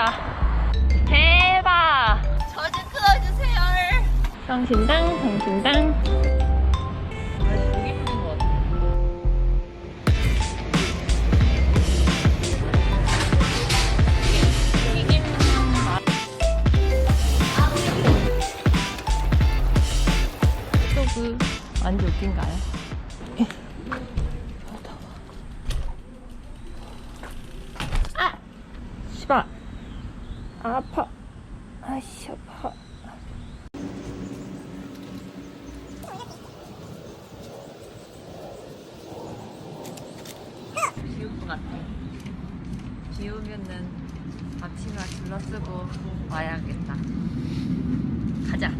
예쁘다 대박 저 좀 틀어주세요 성심당 성심당 완전 웃긴가요? 그 아! 시발! 아파. 아씨 아파. 비울 것 같아. 비 오면은 앞치마 둘러쓰고 와야겠다. 가자.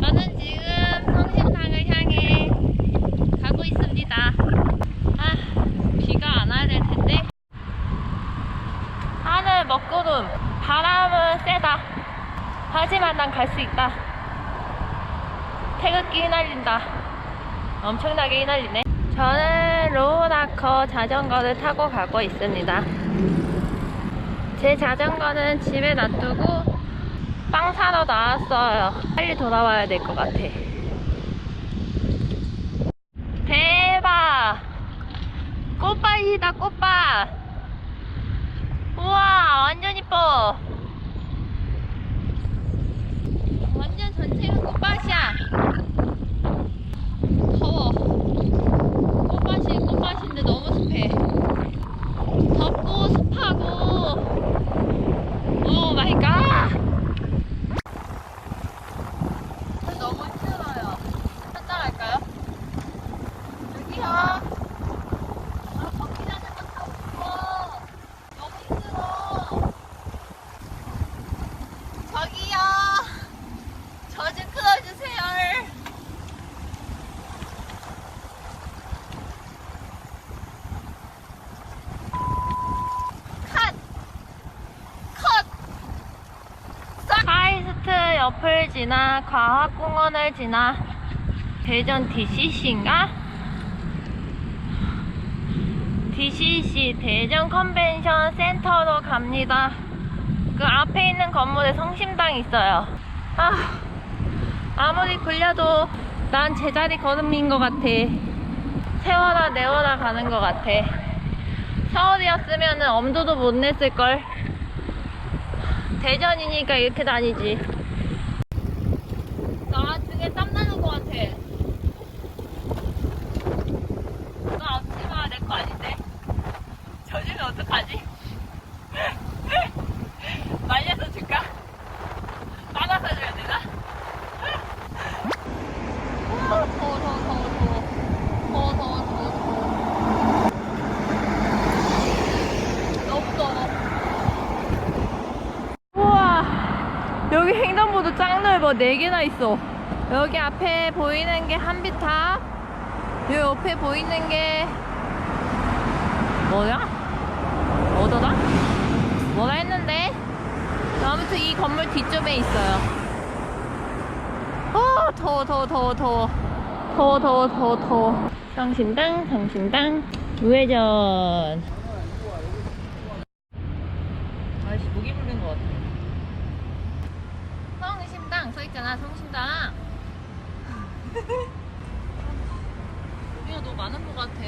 저는 지금 성심당을 향해 가고 있습니다. 아, 비가 안 와야 될 텐데. 하늘 먹구름, 바람은 세다. 하지만 난 갈 수 있다. 태극기 휘날린다. 엄청나게 휘날리네. 저는 로우나커 자전거를 타고 가고 있습니다. 제 자전거는 집에 놔두고 빵 사러 나왔어요. 빨리 돌아와야 될 것 같아. 대박! 꽃밭이다, 꽃밭! 우와, 완전 이뻐! 완전 전체가 꽃밭이야! 더워. 꽃밭이 꽃밭인데 너무 습해. 덥고 습하고. 오 마이 갓! 너무 힘들어요. 한잔 할까요? 여기요. 아, 커피 자전거 타고 싶어. 너무 힘들어. 저기요. 저 좀 끊어주세요. 컷! 컷! 카이스트 옆을 지나 과학공원을 지나 대전 DCC인가? DCC 대전 컨벤션 센터로 갑니다. 그 앞에 있는 건물에 성심당이 있어요. 아, 아무리 굴려도 난 제자리 걸음인 것 같아. 세워라 내워라 가는 것 같아. 서울이었으면 엄두도 못 냈을걸. 대전이니까 이렇게 다니지. 나 등에 땀 나는 것 같아. 나 앞치마 내 거 아닌데? 젖으면 어떡하지? 말려서 줄까? 빨아서 줘야 되나? 더워, 더워, 더워, 더워, 더워. 더워, 더워, 더워, 더워. 너무 더워. 우와 여기 짱 넓어 4개나 있어. 여기 앞에 보이는 게 한비탑 여기 옆에 보이는 게 뭐야? 뭐더라? 뭐라 했는데? 아무튼 이 건물 뒤쪽에 있어요. 어 더워 더워 더워 더워. 더워 더워 더워 더워. 성심당 성심당. 우회전. 아이씨, 목이 물린 것 같아. 성심당 써있잖아 성심당. 우리가 너무 많은 것 같아.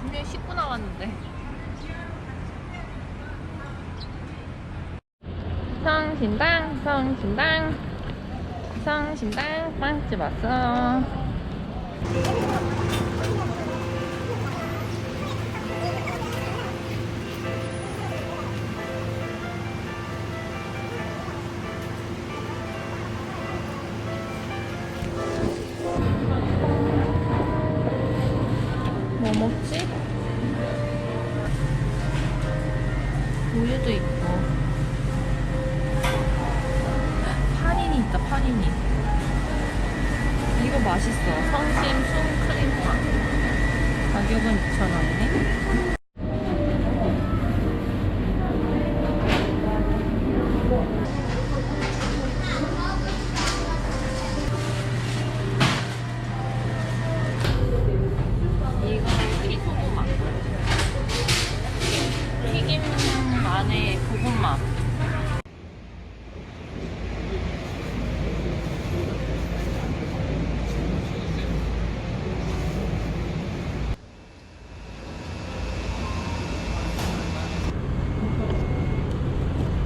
분명히 씻고 나왔는데. 성심당 성심당. 성심당 빵집 왔어 우유도 있고. 파니니 있다 파니니. 이거 맛있어. 성심 순 크림빵 가격은 2,000원이네 잠깐만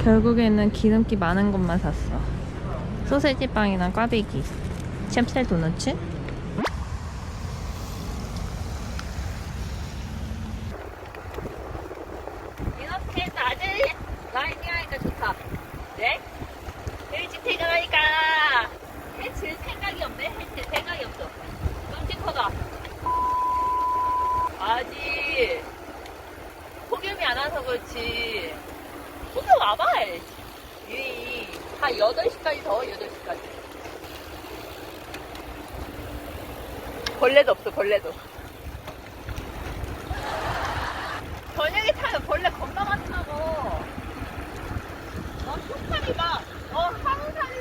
결국에는 기름기 많은 것만 샀어. 소세지빵이랑 꽈배기 찹쌀 도넛츠? 네? 일찍 퇴근하니까 해칠 생각이 없네. 해칠 생각이 없어. 끔찍하다. 아직 폭염이 안 와서 그렇지. 폭염 와봐. 이, 한 8시까지 더워, 8시까지. 벌레도 없어, 벌레도. 저녁에 타면 벌레 겁나 많다고. 어, 봐. 어,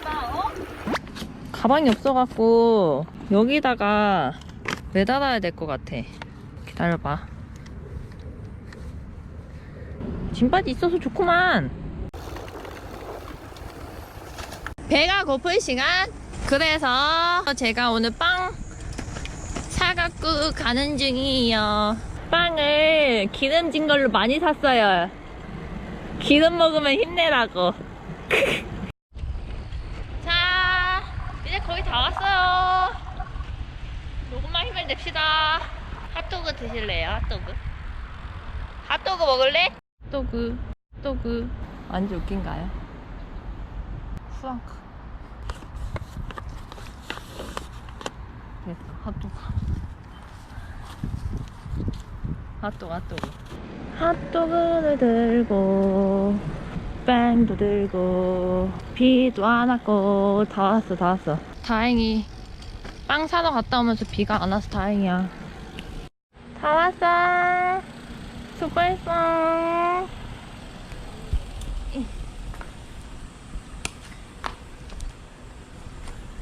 봐, 어? 가방이 없어갖고, 여기다가 매달아야 될 것 같아. 기다려봐. 짐바지 있어서 좋구만. 배가 고픈 시간? 그래서 제가 오늘 빵 사갖고 가는 중이에요. 빵을 기름진 걸로 많이 샀어요. 기름 먹으면 힘내라고. 자, 이제 거의 다 왔어요. 조금만 힘을 냅시다. 핫도그 드실래요? 핫도그? 핫도그 먹을래? 핫도그, 핫도그. 완전 웃긴가요? 후앙크. 됐어, 핫도그. 핫도그, 핫도그. 핫도그를 들고, 빵도 들고, 비도 안 왔고, 다 왔어, 다 왔어. 다행히, 빵 사러 갔다 오면서 비가 안 와서 다행이야. 다 왔어. 수고했어.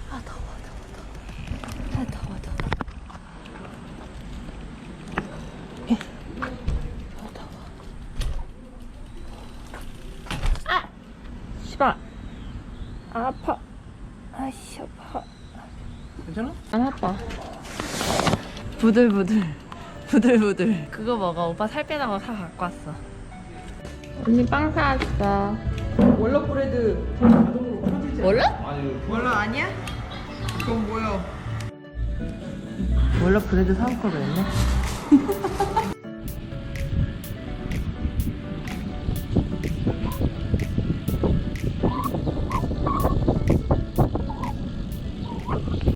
아, 더워, 더워, 더워. 아, 더워, 더워. 예. 아, 더워. 아! 씨발. 아, 아파. 아씨, 아파. 괜찮아? 안 아파. 부들부들. 부들부들. 그거 먹어. 오빠 살 빼라고 사 갖고 왔어. 언니 빵 사왔어. 월러 브레드 자동으로 켜지지 몰라? 아니 월러 아니야? 그건 뭐야? 몰라 브레드 사올 걸 그랬네.